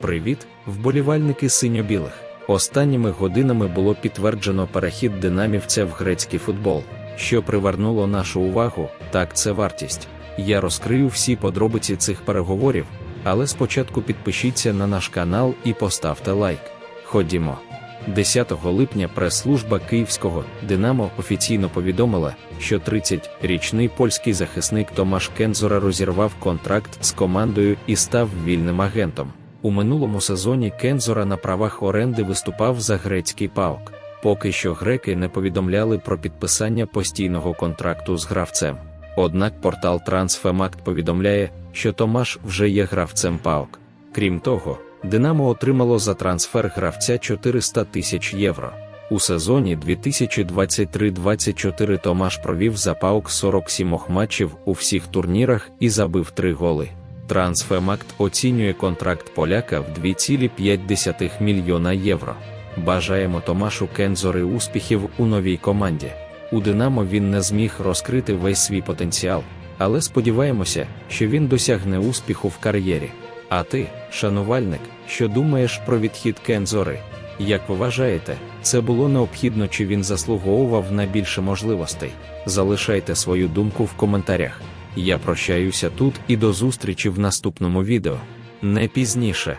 Привіт, вболівальники синьо-білих. Останніми годинами було підтверджено перехід динамівця в грецький футбол. Що привернуло нашу увагу, так це вартість. Я розкрию всі подробиці цих переговорів, але спочатку підпишіться на наш канал і поставте лайк. Ходімо. 10 липня прес-служба київського Динамо офіційно повідомила, що 30-річний польський захисник Томаш Кензора розірвав контракт з командою і став вільним агентом. У минулому сезоні Кензора на правах оренди виступав за грецький паук. Поки що греки не повідомляли про підписання постійного контракту з гравцем. Однак портал Transfermarkt повідомляє, що Томаш вже є гравцем паук. Крім того, Динамо отримало за трансфер гравця 400 тисяч євро. У сезоні 2023-24 Томаш провів за паук 47 матчів у всіх турнірах і забив 3 голи. Трансфермакт оцінює контракт поляка в 2,5 мільйона євро. Бажаємо Томашу Кензори успіхів у новій команді. У Динамо він не зміг розкрити весь свій потенціал, але сподіваємося, що він досягне успіху в кар'єрі. А ти, шанувальник, що думаєш про відхід Кензори? Як вважаєте, це було необхідно чи він заслуговував на більше можливостей? Залишайте свою думку в коментарях. Я прощаюся тут і до зустрічі в наступному відео. Не пізніше.